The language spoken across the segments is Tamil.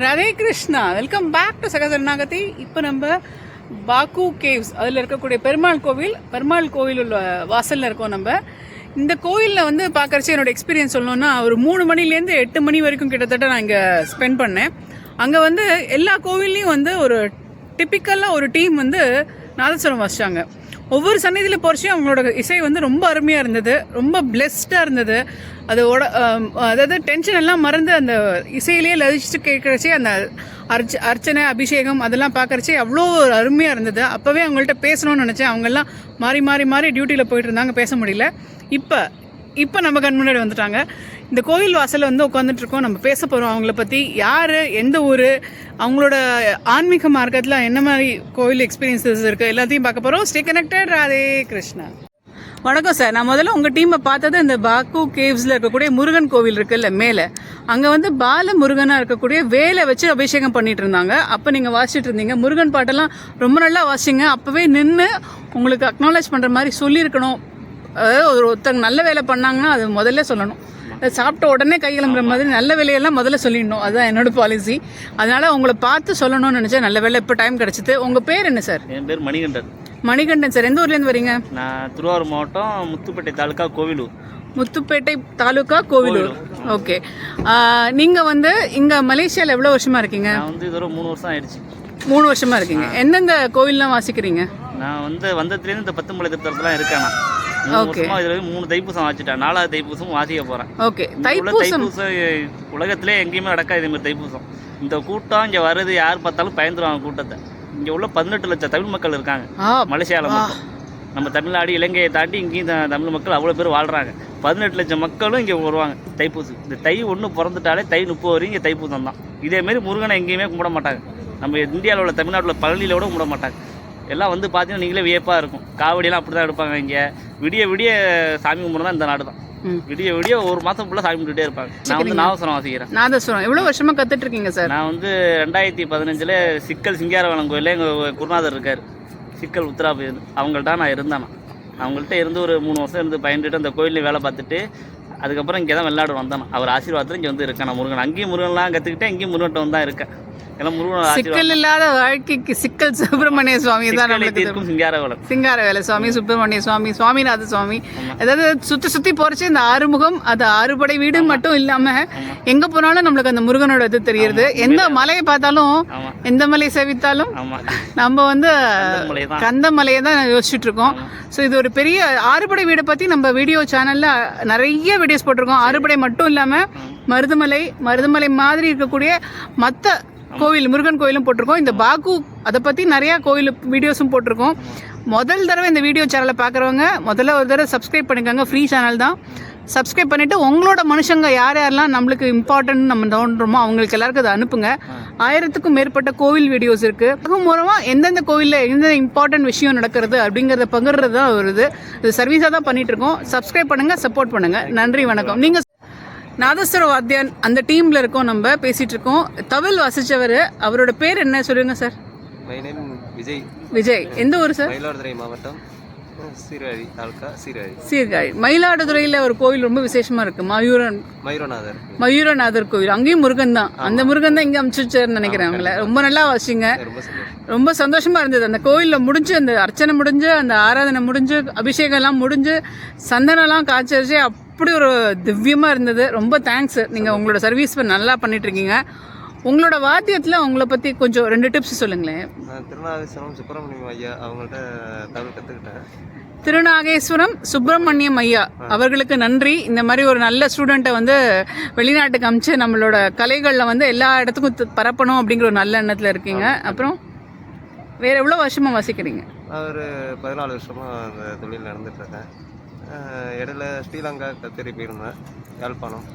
Radhe Krishna welcome back to சகசரணாகதி. இப்போ நம்ம பாக்கு கேவ்ஸ் அதில் இருக்கக்கூடிய பெருமாள் கோவில் பெருமாள் கோவில் உள்ள வாசலில் இருக்கோம் நம்ம. இந்த கோயிலில் வந்து பார்க்குறச்சு என்னோடய எக்ஸ்பீரியன்ஸ் சொல்லணும்னா ஒரு மூணு மணிலேருந்து எட்டு மணி வரைக்கும் கிட்டத்தட்ட நான் இங்கே ஸ்பெண்ட் பண்ணேன். அங்கே வந்து எல்லா கோவில்லையும் வந்து ஒரு டிப்பிக்கலாக ஒரு டீம் வந்து நாதஸ்வரம் வாசிச்சாங்க ஒவ்வொரு சன்னதியில் போகிறச்சும் அவங்களோட இசை வந்து ரொம்ப அருமையாக இருந்தது ரொம்ப பிளெஸ்டாக இருந்தது. அதோட அதாவது டென்ஷன் எல்லாம் மறந்து அந்த இசையிலேயே லதிச்சுட்டு கேட்குறச்சே அந்த அர்ச்ச அர்ச்சனை அபிஷேகம் அதெல்லாம் பார்க்குறச்சே அவ்வளோ ஒரு அருமையாக இருந்தது. அப்போவே அவங்கள்ட்ட பேசணும்னு நினச்சேன். அவங்கெல்லாம் மாறி மாறி மாறி டியூட்டியில் போயிட்டு இருந்தாங்க. பேச முடியல. இப்போ இப்போ நம்ம கண் முன்னாடி வந்துட்டாங்க. இந்த கோயில் வாசலில் வந்து உட்காந்துட்ருக்கோம் நம்ம பேச போகிறோம் அவங்கள பற்றி யார் எந்த ஊர் அவங்களோட ஆன்மீக மார்க்கத்தில் என்ன மாதிரி கோயில் எக்ஸ்பீரியன்சஸ் இருக்குது எல்லாத்தையும் பார்க்க போகிறோம் ஸ்டே கனெக்டட் ராதே கிருஷ்ணா. வணக்கம் சார். நான் முதல்ல உங்கள் டீமை பார்த்தது இந்த பாக்கு கேவ்ஸில் இருக்கக்கூடிய முருகன் கோவில் இருக்குல்ல மேலே. அங்கே வந்து பால முருகனாக இருக்கக்கூடிய வேலை வச்சு அபிஷேகம் பண்ணிட்டு இருந்தாங்க. அப்போ நீங்கள் வாசிச்சுட்டு இருந்தீங்க. முருகன் பாட்டெல்லாம் ரொம்ப நல்லா வாசிங்க. அப்போவே நின்று உங்களுக்கு அக்னாலேஜ் பண்ணுற மாதிரி சொல்லியிருக்கணும். அதாவது ஒரு ஒருத்தங்க நல்ல வேலை பண்ணாங்கன்னா அது முதல்ல சொல்லணும். சாப்பிட்ட உடனே கை கிளம்புற மாதிரி நல்ல வேலையெல்லாம் முதல்ல சொல்லிடணும். அதுதான் என்னோட பாலிசி அதனால உங்களை பார்த்து சொல்லணும்னு நினச்சேன். நல்ல வேலை இப்போ டைம் கிடச்சிது. உங்கள் பேர் என்ன சார்? என் பேர் மணிகண்டன். மணிகண்டன் சார் எந்த ஊர்லேருந்து வரீங்க? நான் திருவாரூர் மாவட்டம் முத்துப்பேட்டை தாலுக்கா கோவிலூர். முத்துப்பேட்டை தாலுகா கோவிலூர். ஓகே. நீங்கள் வந்து இங்கே மலேசியாவில் எவ்வளோ வருஷமாக இருக்கீங்க? நான் வந்து இதோட மூணு வருஷம் ஆயிடுச்சு. மூணு வருஷமாக இருக்கீங்க. எந்தெந்த கோவில்லாம் வாசிக்கிறீங்க? நான் வந்து வந்ததுலேருந்து இந்த பத்து மலை திருத்தலத்துலாம் இருக்கேன் வருஷமா இதுல மூணு தைப்பூசம் வாசிட்டேன் நாலாவது தைப்பூசம் வாசிக்க போறேன். ஓகே. தைப்பூசம். உலகத்திலே எங்கேயுமே நடக்காது இதே மாதிரி தைப்பூசம். இந்த கூட்டம் இங்க வருது யார் பார்த்தாலும் பயந்துருவாங்க கூட்டத்தை. இங்க உள்ள பதினெட்டு லட்சம் தமிழ் மக்கள் இருக்காங்க. மலேசியாவில் மட்டும். நம்ம தமிழ்நாடு இலங்கையை தாண்டி இங்கேயும் தமிழ் மக்கள் அவ்வளோ பேர் வாழ்கிறாங்க பதினெட்டு லட்சம் மக்களும் இங்கே வருவாங்க. தைப்பூசம் இந்த தை ஒன்று பிறந்துட்டாலே தை முப்பது வரையும் இங்கே தைப்பூசம் தான். இதேமாரி முருகனை எங்கேயுமே கும்பிட மாட்டாங்க. நம்ம இந்தியாவில் உள்ள தமிழ்நாட்டில் பழனியில் கூட கும்பிட மாட்டாங்க. எல்லாம் வந்து பார்த்தீங்கன்னா நீங்களே வியப்பாக இருக்கும். காவடியெல்லாம் அப்படி தான் எடுப்பாங்க இங்கே. விடிய விடிய சாமி கும்பிட்றது தான் இந்த நாடு தான். விடிய விடிய ஒரு மாதம் ஃபுல்லாக சாமி கும்பிட்டுட்டே இருப்பாங்க. நான் வந்து நாகஸ்வரம் வாசிக்கிறேன். நாதஸ்வரம் எவ்வளோ வருஷமாக கற்றுட்டு இருக்கீங்க சார்? நான் வந்து ரெண்டாயிரத்தி பதினஞ்சில் சிக்கல் சிங்காரவளம் கோயிலில் எங்கள் குருநாதர் இருக்கார். சிக்கல் உத்தராபதி அவங்கள்ட்ட நான் இருந்தேன். அவங்கள்ட்ட இருந்து ஒரு மூணு வருஷம் இருந்து பயின்றுட்டு அந்த கோயிலில் வேலை பார்த்துட்டு அதுக்கப்புறம் இங்கே தான் வெளிநாடு வந்தேன். அவர் ஆசீர்வாதத்தில் இங்கே வந்து இருக்கேன். நான் முருகன். அங்கேயும் முருகன்லாம் கற்றுக்கிட்டேன் இங்கேயும் வந்து தான் இருக்கேன். எல்லாம் முருகன் சிக்கல் இல்லாத வாழ்க்கைக்கு சிக்கல் சுப்பிரமணிய சுவாமி தான் நம்மளுக்கு தீர்க்கும் சிங்காரவளம் சிங்கார வேலை சுவாமி சுப்பிரமணிய சுவாமி சுவாமிநாத சுவாமி. அதாவது சுத்தி சுத்தி போறச்சு இந்த ஆறுமுகம் அது ஆறுபடை வீடு மட்டும் இல்லாம எங்க போனாலும் நம்மளுக்கு அந்த முருகனோட இது தெரியுது. எந்த மலையை பார்த்தாலும் எந்த மலையை சேவித்தாலும் நம்ம வந்து கந்த மலையை தான் யோசிச்சுட்டு இருக்கோம். ஸோ இது ஒரு பெரிய ஆறுபடை வீடை பற்றி நம்ம வீடியோ சேனலில் நிறைய வீடியோஸ் போட்டிருக்கோம். ஆறுபடை மட்டும் இல்லாமல் மருதுமலை மருதுமலை மாதிரி இருக்கக்கூடிய மற்ற கோவில் முருகன் கோயிலும் போட்டிருக்கோம். இந்த பாகு அதை பற்றி நிறையா கோயில் வீடியோஸும் போட்டிருக்கோம். முதல் தடவை இந்த வீடியோ சேனலை பார்க்குறவங்க முதல்ல ஒரு தடவை சப்ஸ்கிரைப் பண்ணிக்கோங்க. ஃப்ரீ சேனல் தான். சப்ஸ்கிரைப் பண்ணிவிட்டு உங்களோட மனுஷங்க யார் யாரெல்லாம் நம்மளுக்கு இம்பார்ட்டன்ட் நம்ம தோன்றோமோ அவங்களுக்கு எல்லாருக்கும் அதை அனுப்புங்க. ஆயிரத்துக்கும் மேற்பட்ட கோவில் வீடியோஸ் இருக்குது அது மூலமாக எந்தெந்த கோவிலில் எந்த இம்பார்ட்டன்ட் விஷயம் நடக்கிறது அப்படிங்கிறத பகிர்றது தான் வருது இது. சர்வீஸாக தான் பண்ணிட்டு இருக்கோம் சப்ஸ்கிரைப் பண்ணுங்கள் சப்போர்ட் பண்ணுங்கள் நன்றி வணக்கம். நீங்கள் நாதஸ்வர வாத்தியான் அந்த டீமில் இருக்கோம் நம்ம பேசிகிட்டு இருக்கோம் தவில் வாசித்தவர் அவரோட பேர் என்ன சொல்லுங்க சார் விஜய். விஜய். எந்த ஊர் சார் மயிலாடுதுறை மாவட்டம். சீர்காழி தாலுக்கா சீர்காழி சீர்காழி மயிலாடுதுறையில் ஒரு கோவில் ரொம்ப விசேஷமாக இருக்குது மயூரன். மயூரநாதர் மயூரநாதர் கோவில். அங்கேயும் முருகன் தான். அந்த முருகன் தான் இங்கே அமுச்சுச்சாருன்னு நினைக்கிறேன் அவங்கள. ரொம்ப நல்லா வாசிங்க. ரொம்ப சந்தோஷம். ரொம்ப சந்தோஷமா இருந்தது. அந்த கோயிலில் முடிஞ்சு அந்த அர்ச்சனை முடிஞ்சு அந்த ஆராதனை முடிஞ்சு அபிஷேகம் எல்லாம் முடிஞ்சு சந்தனம்லாம் காய்ச்சரிச்சு அப்படி ஒரு திவ்யமாக இருந்தது. ரொம்ப தேங்க்ஸ் நீங்கள் உங்களோட சர்வீஸ் நல்லா பண்ணிட்டு இருக்கீங்க. உங்களோட வாத்தியத்தில் உங்களை பற்றி கொஞ்சம் ரெண்டு டிப்ஸ் சொல்லுங்களேன். நான் திருநாகேஸ்வரம் சுப்பிரமணியம் ஐயா அவங்கள்ட்ட தமிழ் கற்றுக்கிட்டேன் திருநாகேஸ்வரம் சுப்பிரமணியம் ஐயா அவர்களுக்கு நன்றி. இந்த மாதிரி ஒரு நல்ல ஸ்டூடெண்ட்டை வந்து வெளிநாட்டுக்கு அமிச்சு நம்மளோட கலைகளில் வந்து எல்லா இடத்துக்கும் பரப்பணும் அப்படிங்கிற ஒரு நல்ல எண்ணத்தில் இருக்கீங்க. அப்புறம் வேற எவ்வளோ வருஷமா வாசிக்கிறீங்க? ஒரு பதினாலு வருஷமாக அந்த தொழில் நடந்துட்டுருக்கேன் இடையில ஸ்ரீலங்கா கத்திரி போயிருந்தேன் யாழ்ப்பாணம்.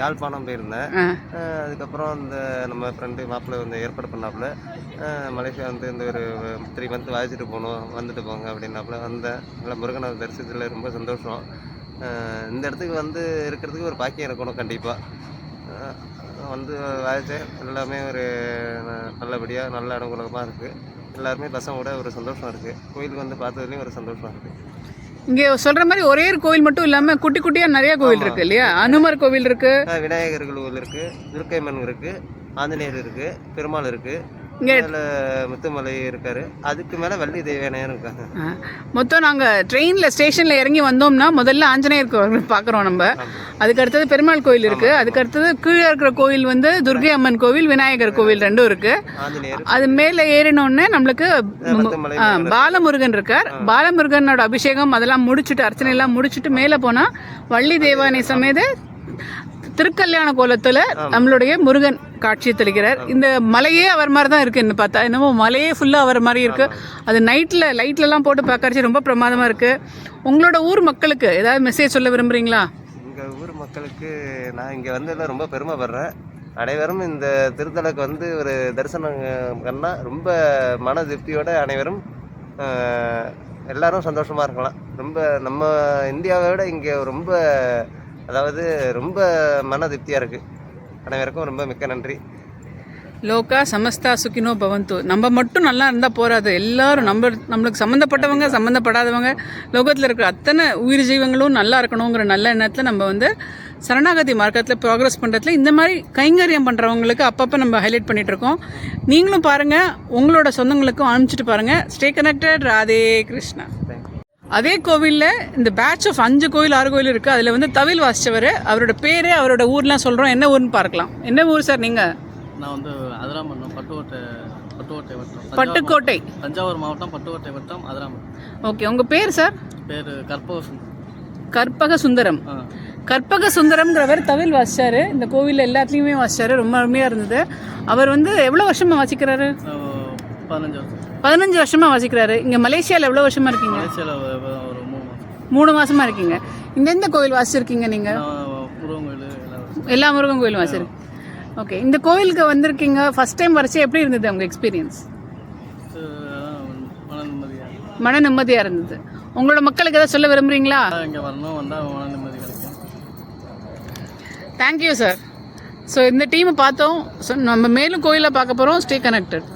யாழ்ப்பாணம் போயிருந்தேன். அதுக்கப்புறம் இந்த நம்ம ஃப்ரெண்டு மாப்பிள்ளை வந்து ஏற்பாடு பண்ணாப்புல. மலேசியா வந்து இந்த ஒரு த்ரீ மந்த் வாசிச்சுட்டு போகணும் வந்துட்டு போங்க அப்படின்னாப்புல வந்தேன். நல்லா முருகனை தரிசனத்தில் ரொம்ப சந்தோஷம். இந்த இடத்துக்கு வந்து இருக்கிறதுக்கு ஒரு பாக்கியம் இருக்கணும் கண்டிப்பாக வந்து வாசித்தேன் எல்லாமே ஒரு நல்லபடியாக நல்ல அனுகூலமாக இருக்குது எல்லாருமே பசங்க கூட ஒரு சந்தோஷம் இருக்குது கோயிலுக்கு வந்து பார்த்ததுலேயும் ஒரு சந்தோஷம் இருக்குது இங்கே சொல்ற மாதிரி ஒரே ஒரு கோவில் மட்டும் இல்லாம குட்டி குட்டியா நிறைய கோவில் இருக்கு இல்லையா? அனுமர் கோவில் இருக்கு. ஆஹ் விநாயகர் கோவில் இருக்கு துர்க்கைமன் இருக்கு ஆஞ்சநேயர் இருக்கு பெருமாள் இருக்கு. இங்க மேல முத்துமலை இருக்காரு. அதுக்கு மேல வள்ளி தேவனையர் இருக்காங்க. மொத்தம் நாங்க ட்ரெயின்ல ஸ்டேஷன்ல இறங்கி வந்தோம்னா முதல்ல ஆஞ்சநேயர் கோவில் பார்க்குறோம் நம்ம. அதுக்கு அடுத்தது பெருமாள் கோவில் இருக்கு. அதுக்கு அடுத்தது கீழே இருக்கிற கோவில் வந்து துர்கை அம்மன் கோவில் விநாயகர் கோவில் ரெண்டும் இருக்கு. ஆஞ்சநேயர். அது மேலே ஏறினோடனே நம்மளுக்கு பாலமுருகன் இருக்கார். பாலமுருகனோட அபிஷேகம் அதெல்லாம் முடிச்சுட்டு அர்ச்சனை எல்லாம் முடிச்சுட்டு மேலே போனா வள்ளி தேவானை சமேத திருக்கல்யாண கோலத்துல நம்மளுடைய முருகன் காட்சி தெளிக்கிறார். இந்த மலையே அவர் மாதிரி தான் இருக்கு என்ன பார்த்தா? என்னமோ மலையே ஃபுல்லா அவர் மாதிரி இருக்கு. அது நைட்ல லைட்ல எல்லாம் போட்டு பார்க்கறச்சு ரொம்ப பிரமாதமா இருக்கு. உங்களோட ஊர் மக்களுக்கு ஏதாவது மெசேஜ் சொல்ல விரும்புறீங்களா? எங்க ஊர் மக்களுக்கு நான் இங்க வந்ததுல ரொம்ப பெருமைப்படுறேன். அனைவரும் இந்த திருத்தலுக்கு வந்து ஒரு தரிசனம் பண்ணா ரொம்ப மன திருப்தியோட அனைவரும் எல்லாரும் சந்தோஷமா இருக்கலாம். ரொம்ப நம்ம இந்தியாவை விட இங்க ரொம்ப அதாவது ரொம்ப மன திருப்தியா இருக்கு. அனைவருக்கும் ரொம்ப மிக்க நன்றி. லோகா சமஸ்தா சுகினோ பவந்து. நம்ம மட்டும் நல்லா இருந்தால் போறாது. எல்லாரும் நம்ம நம்மளுக்கு சம்மந்தப்பட்டவங்க சம்மந்தப்படாதவங்க லோகத்தில் இருக்கிற அத்தனை உயிர் ஜீவங்களும் நல்லா இருக்கணுங்கிற நல்ல எண்ணத்தில் நம்ம வந்து சரணாகதி மார்க்கத்தில் ப்ராக்ரஸ் பண்ணுறதுல இந்த மாதிரி கைங்கரியம் பண்ணுறவங்களுக்கு அப்பப்போ நம்ம ஹைலைட் பண்ணிட்டு இருக்கோம். நீங்களும் பாருங்கள் உங்களோட சொந்தங்களுக்கும் அனுப்பிச்சிட்டு பாருங்கள் ஸ்டே கனெக்டட் ராதே கிருஷ்ணா. அதே கோவிலில் இந்த பேட்ச் ஆஃப் அஞ்சு கோயில் ஆறு கோயில் இருக்குது அதில் வந்து தவில் வாசிச்சவர் அவரோட பேரே அவரோட ஊர்லாம் சொல்கிறோம் என்ன ஊர்னு பார்க்கலாம். என்ன ஊர் சார் நீங்கள் நான் வந்து அதிராமண்ணம் பட்டுக்கோட்டை பட்டுக்கோட்டை வட்டம். பட்டுக்கோட்டை. தஞ்சாவூர் மாவட்டம் பட்டுக்கோட்டை வட்டம் அதிராமண்ணம் ஓகே உங்கள் பேர் சார்? பேர் கற்பக சுந்தரம் ஆ. கற்பக சுந்தரம்ங்கிறவர் தவில் வாசிச்சாரு. இந்த கோவிலில் எல்லாத்துலேயுமே வாசிச்சாரு. ரொம்ப அருமையாக இருந்தது. அவர் வந்து எவ்வளோ வருஷமாக வாசிக்கிறாரு? பதினஞ்சு வருஷம். பதினஞ்சு வருஷமாக வாசிக்கிறாரு. இங்கே மலேசியாவில் எவ்வளோ வருஷமாக இருக்கீங்க? மூணு மாசமா. இருக்கீங்க. இந்த எந்த கோவில் வாசிச்சிருக்கீங்க வருஷம் எல்லா முருகன் கோயிலும் வாசிருக்கு ஓகே இந்த கோவிலுக்கு வந்திருக்கீங்க ஃபர்ஸ்ட் டைம் வரைச்சு எப்படி இருந்தது உங்கள் எக்ஸ்பீரியன்ஸ் மன நிம்மதியாக இருந்தது. உங்களோட மக்களுக்கு ஏதாவது சொல்ல விரும்புறீங்களா? தேங்க்யூ சார் ஸோ இந்த டீமை பார்த்தோம். ஸோ நம்ம மேலும் கோயிலை பார்க்க போகிறோம் ஸ்டே கனெக்டட்